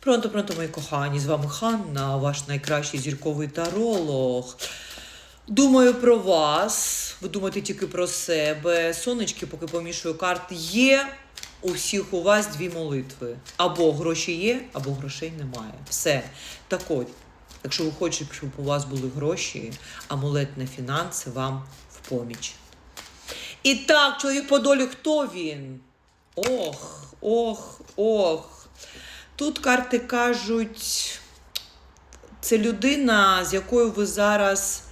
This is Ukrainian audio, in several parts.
Пронто, пронто, мої кохані, з вами Ханна, ваш найкращий зірковий таролог. Думаю про вас. Ви думаєте тільки про себе. Сонечки, поки помішую карти, є у всіх у вас дві молитви. Або гроші є, або грошей немає. Все. Так от, якщо ви хочете, щоб у вас були гроші, амулет на фінанси вам в поміч. І так, чоловік по долі, хто він? Ох, ох, ох. Тут карти кажуть, це людина, з якою ви зараз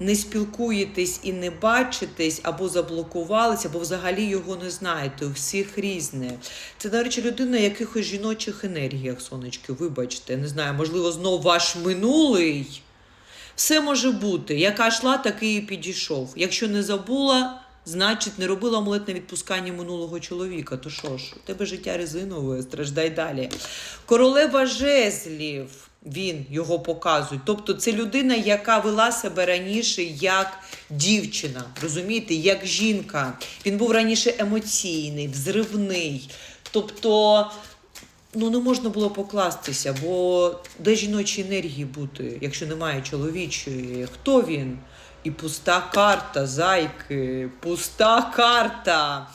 не спілкуєтесь і не бачитесь, або заблокувались, або взагалі його не знаєте. У всіх різне. Це, до речі, людина якихось жіночих енергіях, сонечки, вибачте. Не знаю, можливо, знов ваш минулий. Все може бути. Яка йшла, такий і підійшов. Якщо не забула, значить не робила амулет на відпускання минулого чоловіка. То що ж, у тебе життя резинове, страждай далі. Королева жезлів. Він його показує. Тобто це людина, яка вела себе раніше як дівчина, розумієте, як жінка. Він був раніше емоційний, взривний. Тобто, ну не можна було покластися, бо де жіночі енергії бути, якщо немає чоловічої? Хто він? І пуста карта, зайки, пуста карта.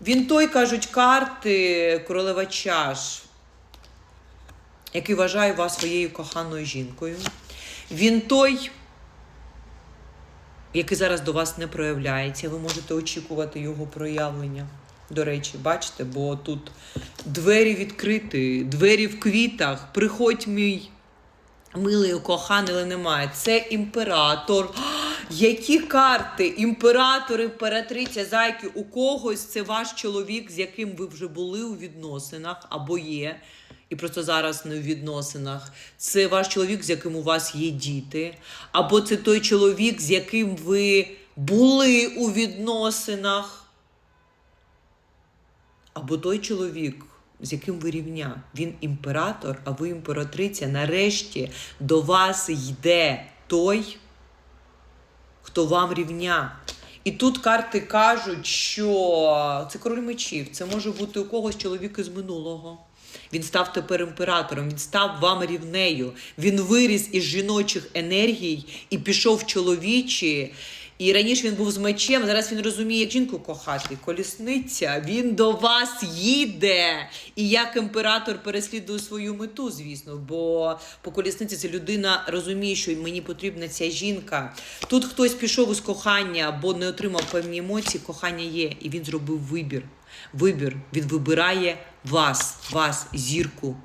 Він той, кажуть, карти королева чаш, який вважає вас своєю коханою жінкою. Він той, який зараз до вас не проявляється. Ви можете очікувати його проявлення. До речі, бачите, бо тут двері відкриті, двері в квітах. Приходь мій милий коханий, але немає. Це імператор. Які карти? Імператор, імператриця, зайки, у когось це ваш чоловік, з яким ви вже були у відносинах або є, і просто зараз не у відносинах. Це ваш чоловік, з яким у вас є діти, або це той чоловік, з яким ви були у відносинах. Або той чоловік, з яким ви рівня, він імператор, а ви імператриця. Нарешті до вас йде той, хто вам рівня. І тут карти кажуть, що це король мечів, це може бути у когось чоловік із минулого. Він став тепер імператором, він став вам рівнею. Він виріс із жіночих енергій і пішов чоловічі. І раніше він був з мечем, зараз він розуміє, як жінку кохати. Колісниця, він до вас їде. І як імператор переслідує свою мету, звісно. Бо по колісниці це людина розуміє, що мені потрібна ця жінка. Тут хтось пішов із кохання або не отримав певні емоції, кохання є, і він зробив вибір. Вибір. Він вибирає вас, вас, зірку